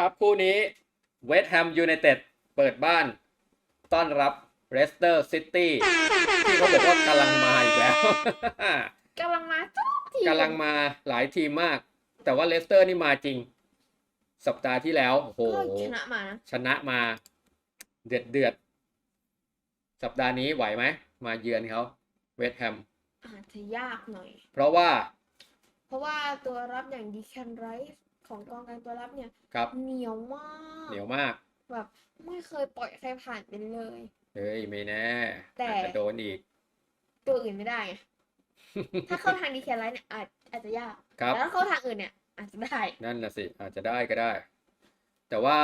ครับคู่นี้เวสต์แฮมยูไนเต็ดเปิดบ้าน ต้อนรับเรสเตอร์ซิตี้ที่เขาบอกว่ากำลังมาอีกแล้วกำลังมาทุกทีกำลังมาหลายทีมมาก แต่ว่าเลสเตอร์นี่มาจริง สัปดาห์ที่แล้วโอ้โหก็ชนะมานะชนะมา เดือดเดือดสัปดาห์นี้ไหวไหม มาเยือนเขาเวสต์แฮมอาจจะยากหน่อย เพราะว่า เพราะว่าตัวรับอย่างดีแคนไรส์ ของกองกลางตัวรับเนี่ยครับเหนียวมากเหนียวมากแบบไม่เคยปล่อยใครผ่านไปเลยเฮ้ยไม่แน่แต่อาจจะโดนอีก ตัวอื่นไม่ได้ไงถ้าเข้าทางดีแคนไรส์เนี่ยอาจอาจจะยากครับแต่ถ้าเข้าทางอื่นเนี่ย อาจจะได้ นั่นน่ะสิอาจจะได้ก็ได้ แต่ว่า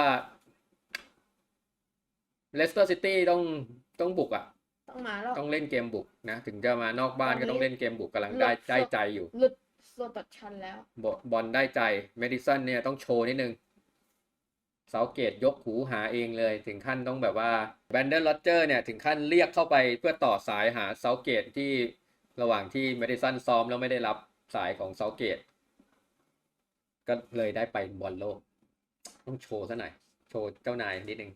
เลสเตอร์ซิตี้ต้องต้องบุกอะต้องมาแล้วต้องเล่นเกมบุกนะ ถึงจะมานอกบ้านตอนนี้ก็ต้องเล่นเกมบุกกำลังได้หลบได้ใจอยู่หลุด โซตัดชันแล้วบอบอลได้ใจเมดิสันเนี่ยต้องโชว์นิดนึงเสาเกตยกหูหาเองเลย ถึงขั้นต้องแบบว่าแบนเดอร์ลอเจอร์เนี่ยถึงขั้นเรียกเข้าไปเพื่อต่อสายหาเสาเกตที่ระหว่างที่เมดิสันซ้อมแล้วไม่ได้รับสายของเสาเกต ก็เลยได้ไปบอลโลก ต้องโชว์ซะหน่อย โชว์เจ้านายนิดนึง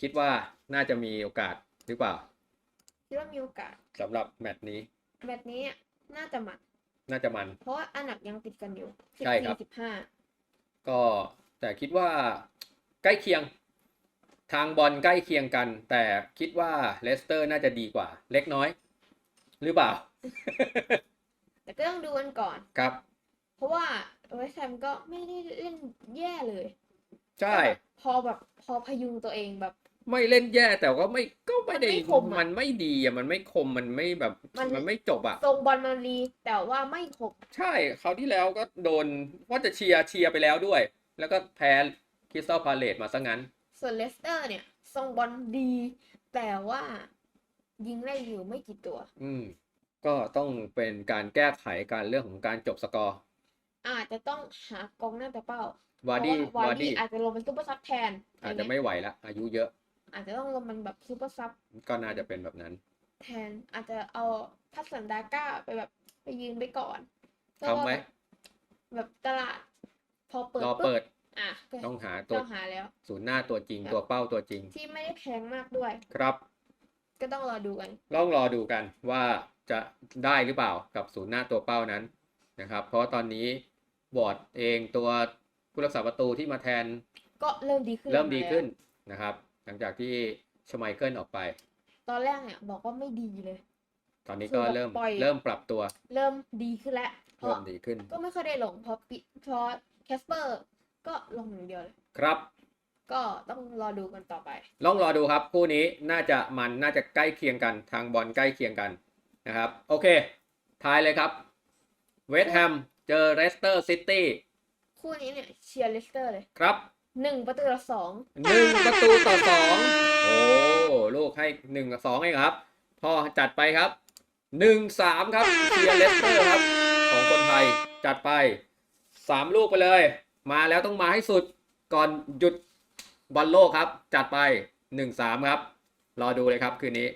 คิดว่าน่าจะมีโอกาสหรือเปล่า คิดว่ามีโอกาสสำหรับแมตช์นี้แบบนี้เนี่ยน่าจะมัน น่าจะมัน เพราะว่าอันดับยังติดกันอยู่สิบใช่ครับสี่สิบห้าก็แต่คิดว่าใกล้เคียง ทางบอลใกล้เคียงกัน แต่คิดว่าเลสเตอร์น่าจะดีกว่า เล็กน้อย หรือเปล่า แต่ก็ต้องดูกันก่อน ครับ เพราะว่าเวสต์แฮมก็ไม่ได้เล่นแย่เลย ใช่ พอแบบพอพยุงตัวเองแบบ ไม่เล่นแย่แต่ก็ไม่ก็ไม่ได้มันไม่คมอะมันไม่ดีอะมันไม่คมมันไม่แบบมัน มันไม่จบอะ ทรงบอลมันดีแต่ว่าไม่ครบใช่คราวที่แล้วก็โดนว่าจะเชียร์เชียร์ไปแล้วด้วย แล้วก็แพ้คริสตัลพาเลตมาซะงั้น ส่วนเลสเตอร์เนี่ย ทรงบอลดี แต่ว่า ยิงได้อยู่ไม่กี่ตัว อืม ก็ต้องเป็นการแก้ไขการเรื่องของการจบสกอร์อาจจะต้องหากองหน้าแต่เป้าวาร์ดี้เพระวาร์ดี้อาจจะลงเป็นซูเปอร์ซับแทนอาจจะไม่ไหวละอายุเยอะ อาจจะต้องลงมันแบบซูเปอร์ซับก็น่าจะเป็นแบบนั้น แทนอาจจะเอาพัสสันดาก้าไปแบบไปยืนไปก่อนทำไหมแบบตลาด พอเปิดรอปุ๊บเปิด อะก็ต้องหาตัวต้องหาแล้วศูนย์หน้าตัวจริงครับตัวเป้าตัวจริง ที่ไม่ได้แพงมากด้วย ครับ ก็ต้องรอดูกันลองรอดูกันว่าจะได้หรือเปล่ากับศูนย์หน้าตัวเป้านั้นนะครับ เพราะว่าตอนนี้บอร์ดเองตัวผู้รักษาประตูที่มาแทน ก็เริ่มดีขึ้น เริ่มดีแล้วขึ้นนะครับ หลังจากที่ชไมเคิลออกไป ตอนแรกเนี่ยบอกว่าไม่ดีเลย ตอนนี้คือก็แบบเริ่มปล่อย เริ่มปรับตัว เริ่มดีขึ้นแล้วเพเริ่ราะมดีขึ้น ก็ไม่ค่อยได้ลงเพราะปิเพราะแคสเปอร์ก็ลงอย่างเดียวเลย ครับ ก็ต้องรอดูกันต่อไป ลองรอดูครับ คู่นี้น่าจะมันน่าจะใกล้เคียงกันทางบอลใกล้เคียงกันนะครับ โอเคทายเลยครับ เวสต์แฮมเจอเรสเตอร์ซิตี้คู่นี้เนี่ยเชียร์เลสเตอร์เลย ครับ หนึ่งประตูต่อสองหนึ่งประตูต่อสองโอ้ลูกให้หนึ่งกับสองเองครับ พ่อจัดไปครับหนึ่งสามครับเชียร์เลสเตอร์ครับ ของคนไทยจัดไปสามลูกไปเลย มาแล้วต้องมาให้สุดก่อนหยุดบอลโลกครับ จัดไปหนึ่งสามครับ รอดูเลยครับคืนนี้